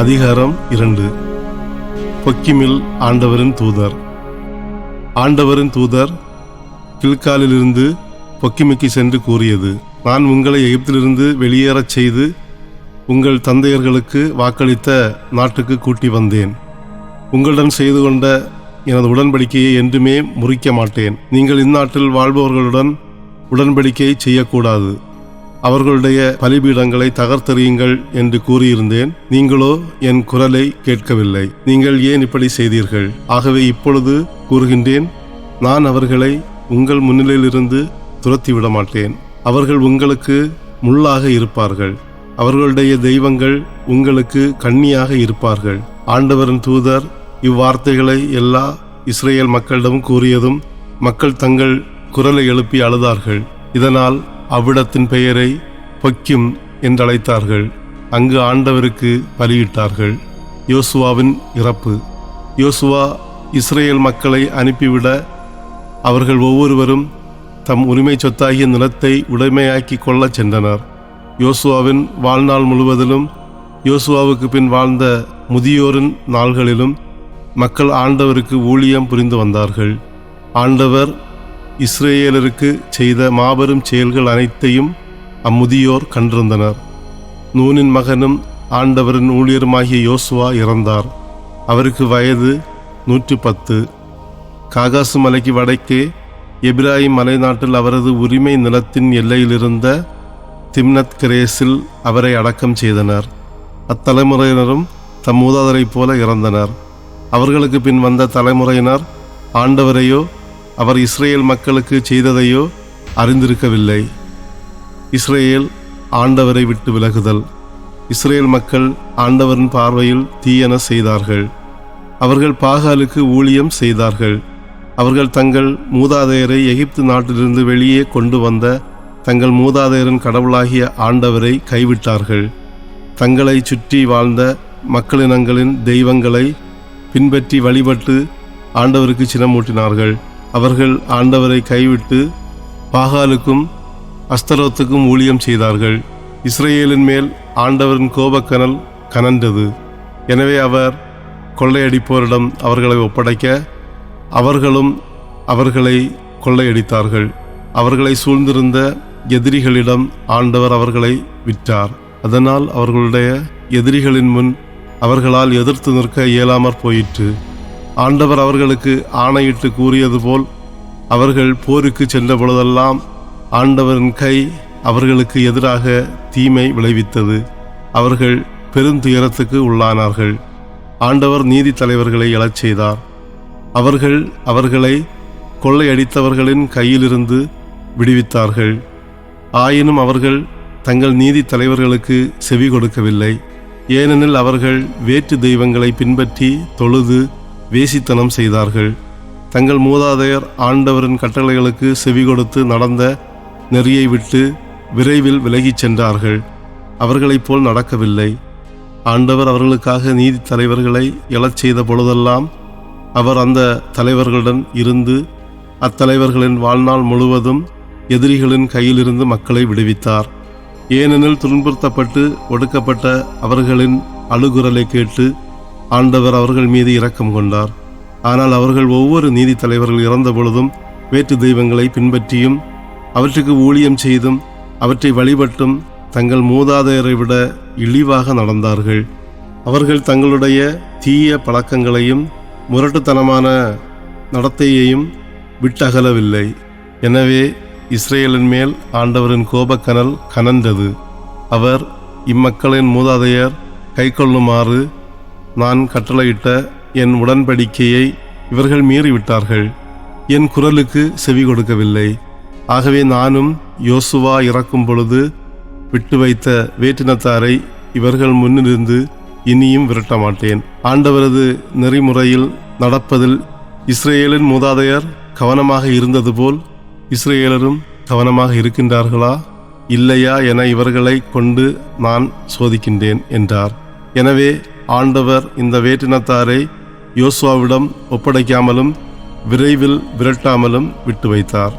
அதிகாரம் இரண்டு. பொக்கிமில் ஆண்டவரின் தூதர். ஆண்டவரின் தூதர் கில்காலிலிருந்து பொக்கிமிக்கு சென்று கூறியது நான் உங்களை எகிப்திலிருந்து வெளியேறச் செய்து உங்கள் தந்தையர்களுக்கு வாக்களித்த நாட்டுக்கு கூட்டி வந்தேன். உங்களுடன் செய்து கொண்ட எனது உடன்படிக்கையை என்றுமே முறிக்க மாட்டேன். நீங்கள் இந்நாட்டில் வாழ்பவர்களுடன் உடன்படிக்கை செய்யக்கூடாது. அவர்களுடைய பலிபீடங்களை தகர்த்தெறியுங்கள் என்று கூறியிருந்தேன். நீங்களோ என் குரலை கேட்கவில்லை. நீங்கள் ஏன் இப்படி செய்தீர்கள்? ஆகவே இப்பொழுது கூறுகின்றேன் நான் அவர்களை உங்கள் முன்னிலையிலிருந்து துரத்திவிட மாட்டேன் அவர்கள் உங்களுக்கு முள்ளாக இருப்பார்கள். அவர்களுடைய தெய்வங்கள் உங்களுக்கு கண்ணியாக இருப்பார்கள். ஆண்டவரின் தூதர் இவ்வார்த்தைகளை எல்லா இஸ்ரேல் மக்களிடம் கூறியதும் மக்கள் தங்கள் குரலை எழுப்பி அழுதார்கள். இதனால் அவ்விடத்தின் பெயரை பொக்கிம் என்றழைத்தார்கள். அங்கு ஆண்டவருக்கு பலியிட்டார்கள். யோசுவாவின் இறப்பு. யோசுவா இஸ்ரேல் மக்களை அனுப்பிவிட அவர்கள் ஒவ்வொருவரும் தம் உரிமை சொத்தாகிய நிலத்தை உடைமையாக்கி கொள்ளச் சென்றனர். யோசுவாவின் வாழ்நாள் முழுவதிலும் யோசுவாவுக்கு பின் வாழ்ந்த முதியோரின் நாள்களிலும் மக்கள் ஆண்டவருக்கு ஊழியம் புரிந்து வந்தார்கள். ஆண்டவர் இஸ்ரேலருக்கு செய்த மாபெரும் செயல்கள் அனைத்தையும் அம்முதியோர் கண்டிருந்தனர். நூனின் மகனும் ஆண்டவரின் ஊழியருமாகிய யோசுவா இறந்தார். அவருக்கு வயது நூற்றி பத்து காகாசு மலைக்கு வடக்கே எப்ராஹிம் மலைநாட்டில் அவரது உரிமை நிலத்தின் எல்லையிலிருந்த திம்னத் கிரேஸில் அவரை அடக்கம் செய்தனர். அத்தலைமுறையினரும் தம் மூதாதரைப் போல இறந்தனர். அவர்களுக்கு பின் வந்த தலைமுறையினர் ஆண்டவரையோ அவர் இஸ்ரேல் மக்களுக்கு செய்ததையோ அறிந்திருக்கவில்லை. இஸ்ரேல் ஆண்டவரை விட்டு விலகுதல். இஸ்ரேல் மக்கள் ஆண்டவரின் பார்வையில் தீயன செய்தார்கள். அவர்கள் பாகாலுக்கு ஊழியம் செய்தார்கள். அவர்கள் தங்கள் மூதாதையரை எகிப்து நாட்டிலிருந்து வெளியே கொண்டு வந்த தங்கள் மூதாதையரின் கடவுளாகிய ஆண்டவரை கைவிட்டார்கள். தங்களை சுற்றி வாழ்ந்த மக்களினங்களின் தெய்வங்களை பின்பற்றி வழிபட்டு ஆண்டவருக்கு சினமூட்டினார்கள் அவர்கள் ஆண்டவரை கைவிட்டு பாகாலுக்கும் அஸ்தரோத்துக்கும் ஊழியம் செய்தார்கள். இஸ்ரேலின் மேல் ஆண்டவரின் கோபக்கனல் கனன்றது எனவே அவர் கொள்ளையடிப்போரிடம் அவர்களை ஒப்படைக்க அவர்களும் அவர்களை கொள்ளையடித்தார்கள். அவர்களை சூழ்ந்திருந்த எதிரிகளிடம் ஆண்டவர் அவர்களை விற்றார் அதனால் அவர்களுடைய எதிரிகளின் முன் அவர்களால் எதிர்த்து நிற்க இயலாமற் போயிற்று. ஆண்டவர் அவர்களுக்கு ஆணையிட்டு கூறியது போல் அவர்கள் போருக்கு சென்ற பொழுதெல்லாம் ஆண்டவரின் கை அவர்களுக்கு எதிராக தீமை விளைவித்தது. அவர்கள் பெருந்துயரத்துக்கு உள்ளானார்கள். ஆண்டவர் நீதி தலைவர்களை எழச் செய்தார். அவர்கள் அவர்களை கொள்ளையடித்தவர்களின் கையிலிருந்து விடுவித்தார்கள். ஆயினும் அவர்கள் தங்கள் நீதி தலைவர்களுக்கு செவி கொடுக்கவில்லை. ஏனெனில் அவர்கள் வேற்று தெய்வங்களை பின்பற்றி தொழுது வேசித்தனம் செய்தார்கள். தங்கள் மூதாதையர் ஆண்டவரின் கட்டளைகளுக்கு செவி கொடுத்து நடந்த நெறியை விட்டு விரைவில் விலகிச் சென்றார்கள். அவர்களைப் போல் நடக்கவில்லை. ஆண்டவர் அவர்களுக்காக நீதி தலைவர்களை எழச் செய்த பொழுதெல்லாம் அவர் அந்த தலைவர்களுடன் இருந்து அத்தலைவர்களின் வாழ்நாள் முழுவதும் எதிரிகளின் கையிலிருந்து மக்களை விடுவித்தார். ஏனெனில் துன்புறுத்தப்பட்டு ஒடுக்கப்பட்ட அவர்களின் அழுகுரலை கேட்டு ஆண்டவர் அவர்கள் மீது இரக்கம் கொண்டார். ஆனால் அவர்கள் ஒவ்வொரு நீதி தலைவர்கள் இறந்த பொழுதும் வேற்று தெய்வங்களை பின்பற்றியும் அவற்றுக்கு ஊழியம் செய்தும் அவற்றை வழிபட்டும் தங்கள் மூதாதையரை விட இழிவாக நடந்தார்கள். அவர்கள் தங்களுடைய தீய பழக்கங்களையும் முரட்டுத்தனமான நடத்தையையும் விட்டகலவில்லை. எனவே இஸ்ரேலின் மேல் ஆண்டவரின் கோபக்கனல் கனந்தது. அவர் இம்மக்களின் மூதாதையர் கைக்கொள்ளுமாறு நான் கட்டளையிட்ட என் உடன்படிக்கையை இவர்கள் மீறிவிட்டார்கள். என் குரலுக்கு செவி கொடுக்கவில்லை. ஆகவே நானும் யோசுவா இறக்கும் பொழுது விட்டு வைத்த வேற்றினத்தாரை இவர்கள் முன்னிலிருந்து இனியும் விரட்ட மாட்டேன். ஆண்டவரது நெறிமுறையில் நடப்பதில் இஸ்ரேலின் மூதாதையர் கவனமாக இருந்தது போல் இஸ்ரேலரும் கவனமாக இருக்கின்றார்களா? இல்லையா என இவர்களை கொண்டு நான் சோதிக்கின்றேன் என்றார். எனவே ஆண்டவர் இந்த வேற்றினத்தாரை யோசுவாவிடம் ஒப்படைக்காமலும் விரைவில் விரட்டாமலும் விட்டு வைத்தார்